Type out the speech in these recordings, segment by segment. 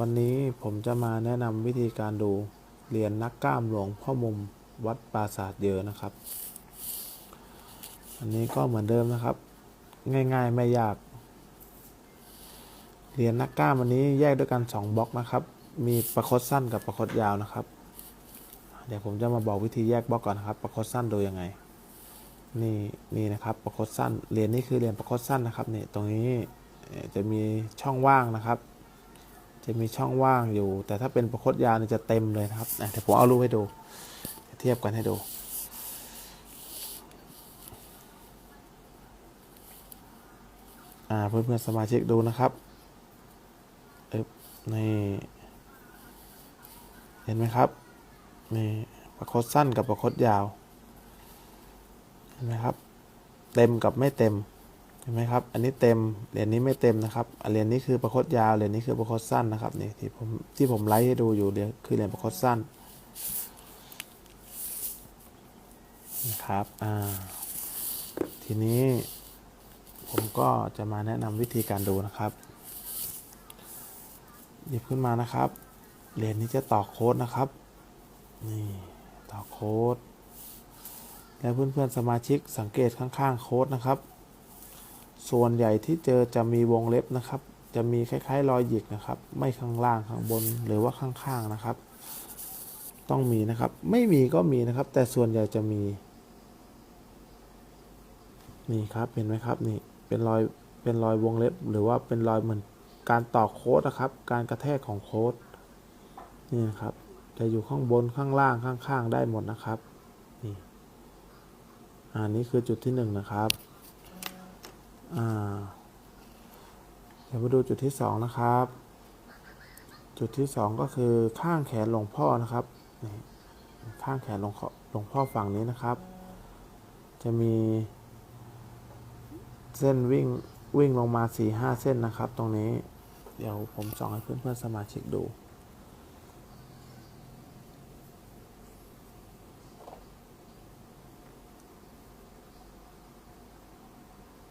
วันนี้ผมจะมาแนะนำวิธีการดูเหรียญนักกล้ามหลวงพ่อมุมวัดปราสาทเยอะนะครับ อันนี้ก็เหมือนเดิมนะครับ ง่ายๆไม่ยาก เหรียญนักกล้ามวันนี้แยกด้วยกัน 2บล็อกนะครับ มีประคดสั้นกับประคดยาวนะครับ เดี๋ยวผมจะมาบอกวิธีแยกบล็อกก่อนนะครับ ประคดสั้นดูยังไง นี่นี่นะครับประคดสั้นเหรียญนี้คือเหรียญประคดสั้นนะครับนี่ตรงนี้จะมีช่องว่างนะครับ จะมีช่องว่างอยู่ แต่ถ้าเป็นประคดยาวจะเต็มเลยนะครับอะเดี๋ยวผมเอารูปให้ดู เทียบกันให้ดูอ่าเพื่อนๆสมาชิกดูนะครับนี่เห็นไหมครับนี่ประคดสั้นกับประคดยาว เห็นไหมครับ เต็มกับไม่เต็ม เห็นไหมครับ อันนี้เต็มเหรียญนี้ไม่เต็มนะครับเหรียญนี้คือประคดยาวเหรียญนี้คือประคดสั้นนะครับนี่ที่ผมที่ผมไลฟ์ให้ดูอยู่เดี๋ยคือเหรียญประคดสั้นนะครับอ่าทีนี้ผมก็จะมาแนะนำวิธีการดูนะครับหยิบขึ้นมานะครับ เหรียญนี้จะต่อโค้ดนะครับ นี่ต่อโค้ด แล้วเพื่อนๆสมาชิกสังเกตข้างๆโค้ดนะครับ ส่วนใหญ่ที่เจอจะมีวงเล็บนะครับ จะมีคล้ายๆ รอยหยิกนะครับ ไม่ข้างล่างข้างบนหรือว่าข้างๆนะครับ ต้องมีนะครับ ไม่มีก็มีนะครับ แต่ส่วนใหญ่จะมี นี่ครับเห็นไหมครับนี่เป็นรอยเป็นรอยวงเล็บ หรือว่าเป็นรอยเหมือนการต่อโค้ดนะครับ การกระแทกของโค้ดนี่นะครับจะอยู่ข้างบนข้างล่างข้างๆ ได้หมดนะครับนี่อันนี้คือจุดที่หนึ่งนะครับ เดี๋ยวมาดูจุดที่สองนะครับ จุดที่สองก็คือข้างแขนหลวงพ่อนะครับนี่ข้างแขนหลวงพ่อหลวงพ่อฝั่งนี้นะครับ จะมีเส้นวิ่งวิ่งลงมา4ีห้าเส้นนะครับ ตรงนี้ เดี๋ยวผมส่องให้เพื่อนๆสมาชิกดู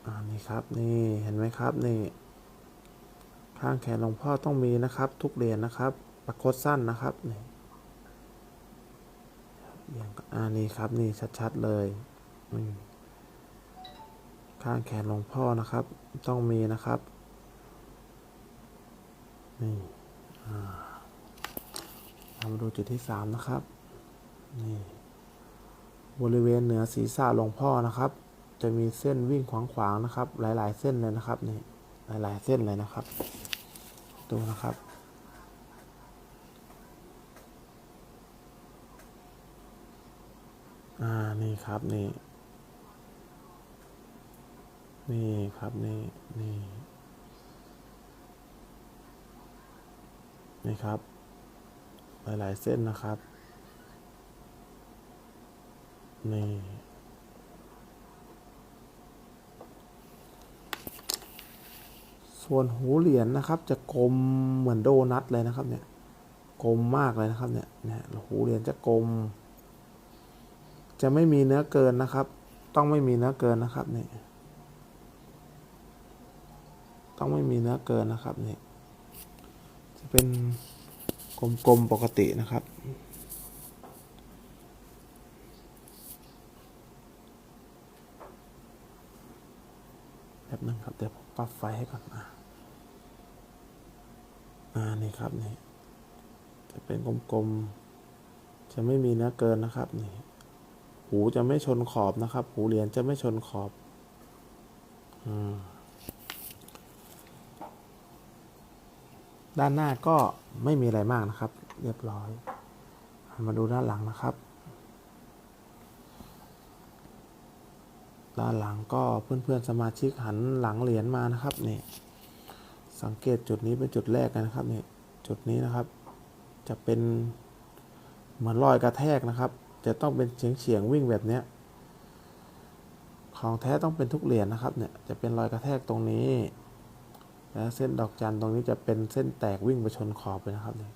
อ่านี่ ครับนี่เห็นไหมครับนี่ ข้างแขนหลวงพ่อต้องมีนะครับ ทุกเหรียญนะครับประคดสั้นนะครับนี่อย่างอ่านี่ครับนี่ชัดๆเลยข้างแขนหลวงพ่อนะครับ ต้องมีนะครับนี่เรามาดูจุดที่สามนะครับนี่บริเวณเหนือศีรษะหลวงพ่อนะครับ จะมีเส้นวิ่งขวางๆนะครับ หลาย ๆ เส้นเลยนะครับนี่หลาย ๆ เส้นเลยนะครับ ดูนะครับอ่านี่ครับนี่ นี่ครับนี่นี่นี่ครับ หลาย ๆ เส้นนะครับ นี่ ส่วนหูเหรียญนะครับ จะกลมเหมือนโดนัทเลยนะครับเนี่ยกลมมากเลยนะครับเนี่ยเนี่ยหูเหรียญจะกลม จะไม่มีเนื้อเกินนะครับ ต้องไม่มีเนื้อเกินนะครับเนี่ยต้องไม่มีเนื้อเกินนะครับเนี่ยจะเป็นกลมๆปกตินะครับแบบนึงครับเดี๋ยวผมปรับไฟให้ก่อนอะ อ่านี่ครับนี่ จะเป็นกลมๆ จะไม่มีนื้อเกินนะครับนี่ หูจะไม่ชนขอบนะครับ หูเหรียญจะไม่ชนขอบอืมด้านหน้าก็ไม่มีอะไรมากนะครับ เรียบร้อย มาดูด้านหลังนะครับ ด้านหลังก็เพื่อนๆสมาชิกหันหลังเหรียญมานะครับนี่ สังเกตจุดนี้เป็นจุดแรกนะครับนี่จุดนี้นะครับ จะเป็นเหมือนรอยกระแทกนะครับ จะต้องเป็นเฉียงเฉียงๆวิ่งแบบเนี้ยของแท้ต้องเป็นทุกเหรียญนะครับเนี่ยจะเป็นรอยกระแทกตรงนี้ แล้วเส้นดอกจันตรงนี้จะเป็นเส้นแตกวิ่งไปชนขอบเลยนะครับนี่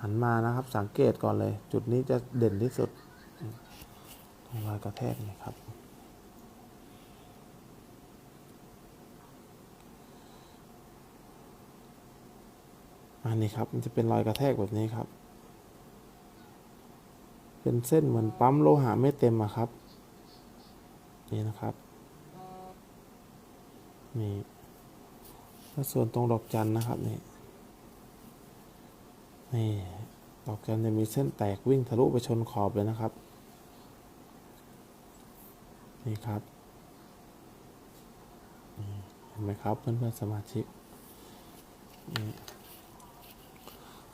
หันมานะครับสังเกตก่อนเลย จุดนี้จะเด่นที่สุดรงรอยกระแทกนี่ครับ อันนี้ครับ มันจะเป็นรอยกระแทกแบบนี้ครับ เป็นเส้นเหมือนปั๊มโลหะไม่เต็มอะครับ นี่นะครับ นี่แล้วส่วนตรงดอกจันนะครับนี่ นี่ดอกจันจะมีเส้นแตกวิ่งทะลุไปชนขอบเลยนะครับ นี่ครับเห็นไหมครับเพื่อนๆสมาชิกนี่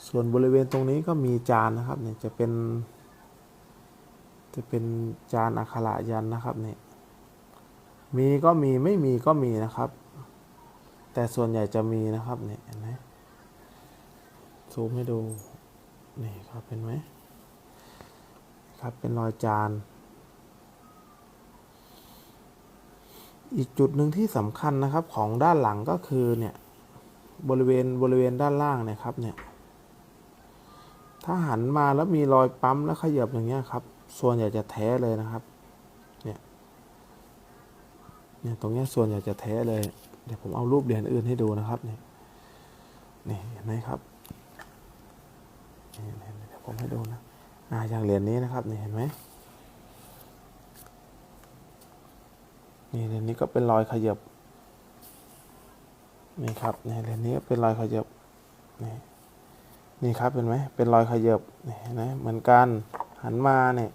ส่วนบริเวณตรงนี้ก็มีจานนะครับเนี่ยจะเป็น จะเป็นจานอักขระยันนะครับเนี่ยมีก็มีไม่มีก็มีนะครับ แต่ส่วนใหญ่จะมีนะครับเนี่ยเห็นไหมซูมให้ดูนี่ครับเห็นไหมครับเป็นรอยจาน อีกจุดหนึ่งที่สำคัญนะครับของด้านหลังก็คือเนี่ยบริเวณบริเวณด้านล่างเนี่ยครับเนี่ย ถ้าหันมาแล้วมีรอยปั๊มแล้วขยับอย่างเงี้ยครับ ส่วนใหญ่จะแท้เลยนะครับ เนี่ยเนี่ยตรงเนี้ยส่วนใหญ่จะแท้เลย เดี๋ยวผมเอารูปเหรียญอื่นให้ดูนะครับเนี่ยนี่เห็นไหมครับนี่เห็นไหมเดี๋ยวผมให้ดูนะอ่าอย่างเหรียญนี้นะครับนี่เห็นไหมนี่เหรียญนี้ก็เป็นรอยขยับนี่ครับนี่เหรียญนี้ก็เป็นรอยขยับนี่ นี่ครับเห็นไหมเป็นรอยขยับเห็นไหมเหมือนกันหันมาเนี่ย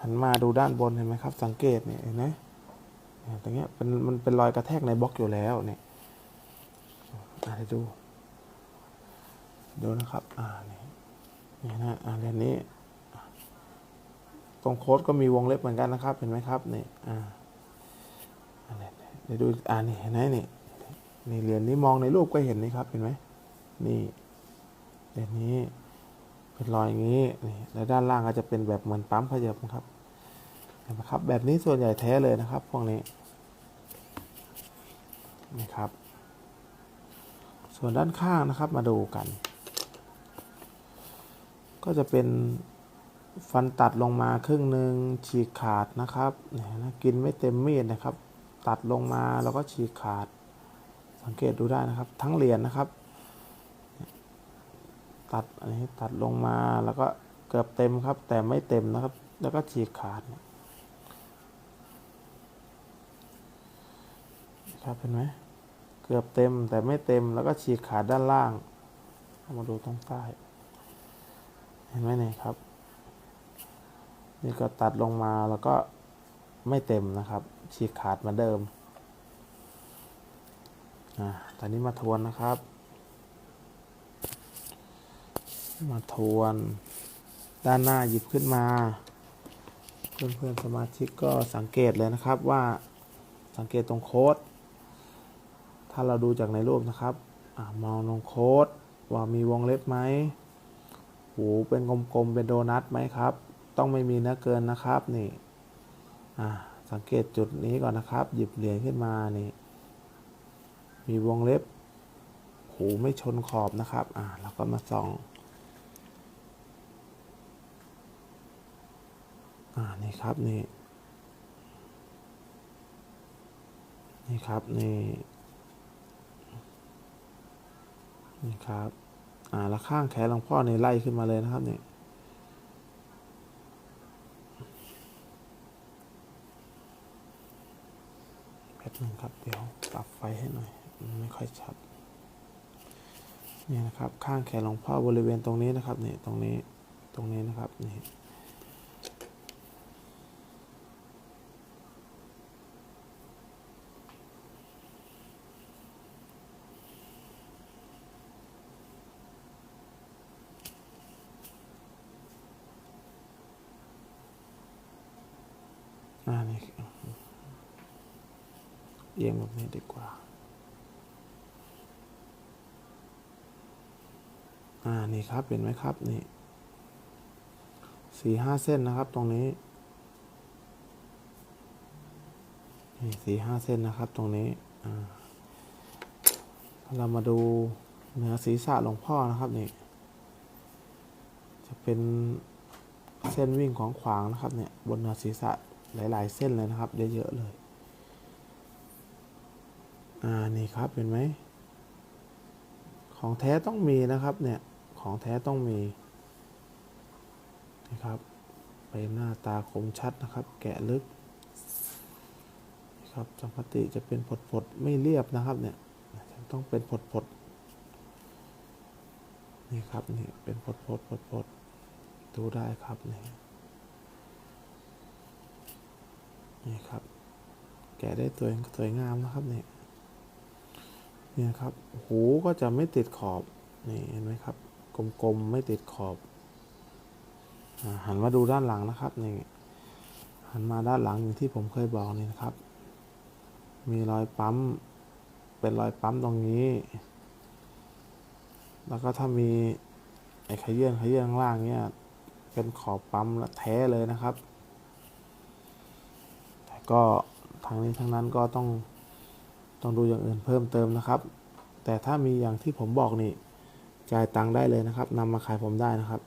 หันมาดูด้านบนเห็นไหมครับ สังเกตเนี่ยเห็นไหมเนี่ยตรงเนี้ยเป็นมันเป็นรอยกระแทกในบล็อกอยู่แล้วเนี่ยอ่าเดี๋ยวดูดูนะครับอ่านี่นี่นะอ่าเรียนนี้ตรงโค้ดก็มีวงเล็บเหมือนกันนะครับ เห็นไหมครับนี่อ่าเดี๋ยวดูอ่านี่เห็นไหมนี่นี่เหรียญนี้มองในรูปก็เห็นนี่ครับเห็นไหมนี่ เหรียญนี้ เป็นรอยอย่างนี้นี่แล้วด้านล่างก็จะเป็นแบบเหมือนปั๊มขยับนะครับเห็นไหมครับ แบบนี้ส่วนใหญ่แท้เลยนะครับ พวกนี้นี่ครับ ส่วนด้านข้างนะครับมาดูกัน ก็จะเป็นฟันตัดลงมาครึ่งหนึ่งฉีกขาดนะครับเนี่ยนะกินไม่เต็มมีดนะครับ ตัดลงมาแล้วก็ฉีกขาด สังเกตดูได้นะครับ ทั้งเหรียญนะครับ ตัดอันนี้ตัดลงมาแล้วก็เกือบเต็มครับ แต่ไม่เต็มนะครับ แล้วก็ฉีกขาดนะครับเห็นไหมเกือบเต็มแต่ไม่เต็มแล้วก็ฉีกขาดด้านล่างเอามาดูตรงใต้ เห็นไหมเนี่ยครับ นี่ก็ตัดลงมาแล้วก็ไม่เต็มนะครับ ฉีกขาดเหมือนเดิมอ่าตอนนี้มาทวนนะครับ มาทวน ด้านหน้าหยิบขึ้นมาเพื่อนเพื่อนๆสมาชิกก็สังเกตเลยนะครับว่าสังเกตตรงโค้ด ถ้าเราดูจากในรูปนะครับอมองตรงโค้ดว่ามีวงเล็บไหมหูเป็นกลมๆ เป็นโดนัทไหมครับ ต้องไม่มีเนื้อเกินนะครับนี่สังเกตจุดนี้ก่อนนะครับ หยิบเหรียญขึ้นมานี่ มีวงเล็บ หูไม่ชนขอบนะครับ อ่าแล้วก็มาส่อง อ่านี่ครับนี่นี่ครับนี่นี่ครับอ่าแล้วข้างแขนหลวงพ่อนี่ไล่ขึ้นมาเลยนะครับนี่แป๊บหนึงครับเดี๋ยวปรับไฟให้หน่อยไม่ค่อยชัดนี่นะครับข้างแขนหลวงพ่อบริเวณตรงนี้นะครับนี่ตรงนี้ตรงนี้นะครับนี่ อ่านี่เอียงแบบนี้ดีกว่าอ่านี่ครับเห็นไหมครับนี่สี่ห้าเส้นนะครับตรงนี้นี่สี่ห้าเส้นนะครับตรงนี้อ่าเรามาดูเหนือศีรษะหลวงพ่อนะครับนี่จะเป็นเส้นวิ่งของขวางนะครับเนี่ยบนเหนือศีรษะ หลาย ๆ เส้นเลยนะครับ เยอะๆเลย อ่า นี่ครับ เห็นไหม ของแท้ต้องมีนะครับ เนี่ย ของแท้ต้องมี นะครับใบหน้าตาคมชัดนะครับ แกะลึกนะครับจังปติจะเป็นผดๆไม่เรียบนะครับเนี่ย ต้องเป็นผดๆนี่ครับ นี่ เป็นผดๆผดๆดูได้ครับนี่ นี่ครับ แกะได้ตัวสวยงามนะครับเนี่ยเนี่ยครับ หูก็จะไม่ติดขอบนี่เห็นไหมครับ กลมๆไม่ติดขอบอหันมาดูด้านหลังนะครับนี่หันมาด้านหลังอย่างที่ผมเคยบอกนี่นะครับ มีรอยปั๊ม เป็นรอยปั๊มตรงนี้ แล้วก็ถ้ามีไอ้ขยื่นขยื่นข้างล่างเนี่ยเป็นขอบปั๊มและแท้เลยนะครับ ก็ทางนี้ทั้งนั้นก็ต้องต้องดูอย่างอื่นเพิ่มเติมนะครับ แต่ถ้ามีอย่างที่ผมบอกนี่จ่ายตังค์ได้เลยนะครับนำมาขายผมได้นะครับ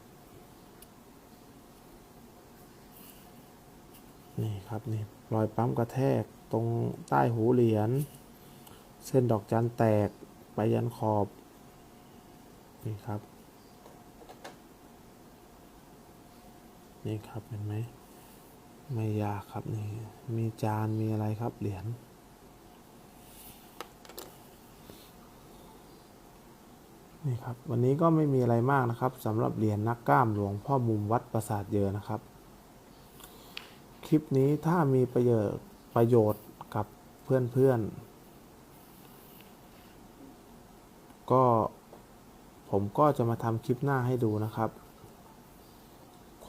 นี่ครับนี่รอยปั๊มกระแทกตรงใต้หูเหรียญเส้นดอกจันแตกไปยันขอบนี่ครับนี่ครับเห็นไหม ไม่ยากครับนี่มีจานมีอะไรครับเหรียญนี่ครับวันนี้ก็ไม่มีอะไรมากนะครับสำหรับเหรียญนักกล้ามหลวงพ่อมุมวัดปราสาทเยอะนะครับ คลิปนี้ถ้ามีประโยชน์ประโยชน์กับเพื่อนๆก็ผมก็จะมาทำคลิปหน้าให้ดูนะครับ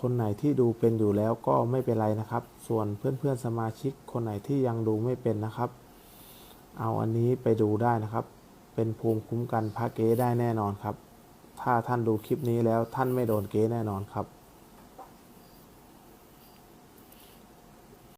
คนไหนที่ดูเป็นอยู่แล้วก็ไม่เป็นไรนะครับ ส่วนเพื่อนๆสมาชิกคนไหนที่ยังดูไม่เป็นนะครับ เอาอันนี้ไปดูได้นะครับ เป็นภูมิคุ้มกันพระเก๊ได้แน่นอนครับ ถ้าท่านดูคลิปนี้แล้วท่านไม่โดนเก๊แน่นอนครับ